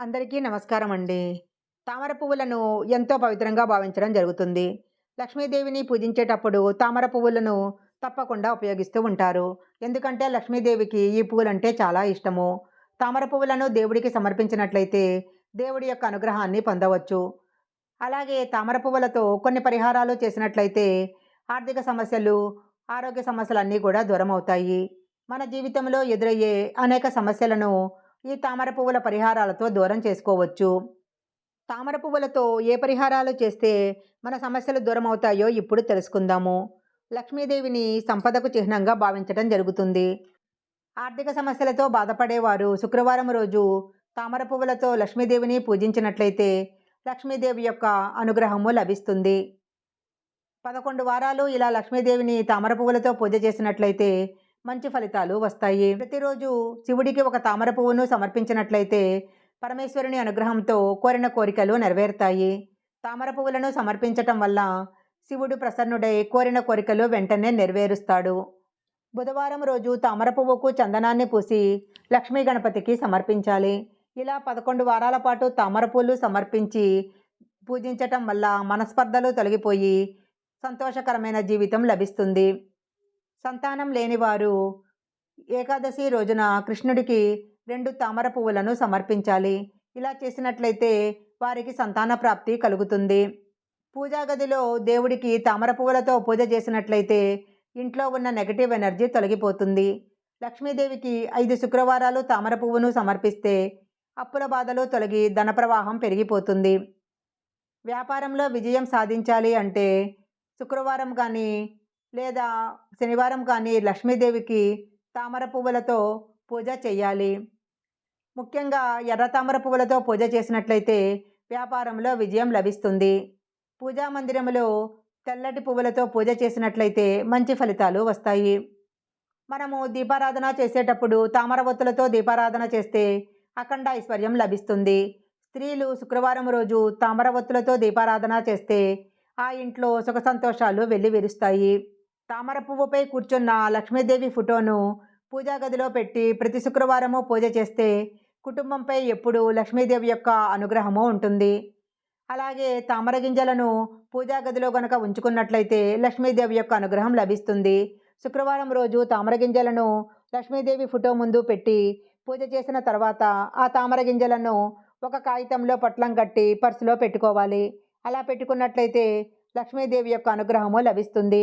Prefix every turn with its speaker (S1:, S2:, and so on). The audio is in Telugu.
S1: అందరికీ నమస్కారం అండి తామర పువ్వులను ఎంతో పవిత్రంగా భావించడం జరుగుతుంది. లక్ష్మీదేవిని పూజించేటప్పుడు తామర పువ్వులను తప్పకుండా ఉపయోగిస్తూ ఉంటారు. ఎందుకంటే లక్ష్మీదేవికి ఈ పువ్వులంటే చాలా ఇష్టము. తామర పువ్వులను దేవుడికి సమర్పించినట్లయితే దేవుడి యొక్క అనుగ్రహాన్ని పొందవచ్చు. అలాగే తామర పువ్వులతో కొన్ని పరిహారాలు చేసినట్లయితే ఆర్థిక సమస్యలు ఆరోగ్య సమస్యలన్నీ కూడా దూరం అవుతాయి మన జీవితంలో ఎదురయ్యే అనేక సమస్యలను ఈ తామర పువ్వుల పరిహారాలతో దూరం చేసుకోవచ్చు. తామర పువ్వులతో ఏ పరిహారాలు చేస్తే మన సమస్యలు దూరం అవుతాయో ఇప్పుడు తెలుసుకుందాము. లక్ష్మీదేవిని సంపదకు చిహ్నంగా భావించడం జరుగుతుంది. ఆర్థిక సమస్యలతో బాధపడేవారు శుక్రవారం రోజు తామర పువ్వులతో లక్ష్మీదేవిని పూజించినట్లయితే లక్ష్మీదేవి యొక్క అనుగ్రహము లభిస్తుంది. పదకొండు వారాలు ఇలా లక్ష్మీదేవిని తామర పువ్వులతో పూజ చేసినట్లయితే మంచి ఫలితాలు వస్తాయి. ప్రతిరోజు శివుడికి ఒక తామర పువ్వును సమర్పించినట్లయితే పరమేశ్వరుని అనుగ్రహంతో కోరిన కోరికలు నెరవేరుతాయి. తామర పువ్వులను సమర్పించటం వల్ల శివుడు ప్రసన్నుడై కోరిన కోరికలు వెంటనే నెరవేరుస్తాడు. బుధవారం రోజు తామర పువ్వుకు చందనాన్ని పూసి లక్ష్మీ గణపతికి సమర్పించాలి. ఇలా పదకొండు వారాల పాటు తామర పూలు సమర్పించి పూజించటం వల్ల మనస్పర్ధలు తొలగిపోయి సంతోషకరమైన జీవితం లభిస్తుంది. సంతానం లేనివారు ఏకాదశి రోజున కృష్ణుడికి రెండు తామర పువ్వులను సమర్పించాలి. ఇలా చేసినట్లయితే వారికి సంతాన ప్రాప్తి కలుగుతుంది. పూజా గదిలో దేవుడికి తామర పువ్వులతో పూజ చేసినట్లయితే ఇంట్లో ఉన్న నెగటివ్ ఎనర్జీ తొలగిపోతుంది. లక్ష్మీదేవికి ఐదు శుక్రవారాలు తామర పువ్వును సమర్పిస్తే అప్పుల బాధలు తొలగి ధన ప్రవాహం పెరిగిపోతుంది. వ్యాపారంలో విజయం సాధించాలి అంటే శుక్రవారం కానీ లేదా శనివారం కానీ లక్ష్మీదేవికి తామర పువ్వులతో పూజ చేయాలి ముఖ్యంగా ఎర్ర తామర పువ్వులతో పూజ చేసినట్లయితే వ్యాపారంలో విజయం లభిస్తుంది. పూజా మందిరంలో తెల్లటి పువ్వులతో పూజ చేసినట్లయితే మంచి ఫలితాలు వస్తాయి. మనము దీపారాధన చేసేటప్పుడు తామర ఒత్తులతో దీపారాధన చేస్తే అఖండ ఐశ్వర్యం లభిస్తుంది. స్త్రీలు శుక్రవారం రోజు తామర ఒత్తులతో దీపారాధన చేస్తే ఆ ఇంట్లో సుఖ సంతోషాలు వెళ్ళి విరుస్తాయి తామర పువ్వుపై కూర్చున్న లక్ష్మీదేవి ఫోటోను పూజా గదిలో పెట్టి ప్రతి శుక్రవారము పూజ చేస్తే కుటుంబంపై ఎప్పుడూ లక్ష్మీదేవి యొక్క అనుగ్రహము ఉంటుంది. అలాగే తామర గింజలను పూజా గదిలో గనక ఉంచుకున్నట్లయితే లక్ష్మీదేవి యొక్క అనుగ్రహం లభిస్తుంది. శుక్రవారం రోజు తామర గింజలను లక్ష్మీదేవి ఫోటో ముందు పెట్టి పూజ చేసిన తర్వాత ఆ తామర గింజలను ఒక కాగితంలో పొట్లం కట్టి పర్సులో పెట్టుకోవాలి. అలా పెట్టుకున్నట్లయితే లక్ష్మీదేవి యొక్క అనుగ్రహము లభిస్తుంది.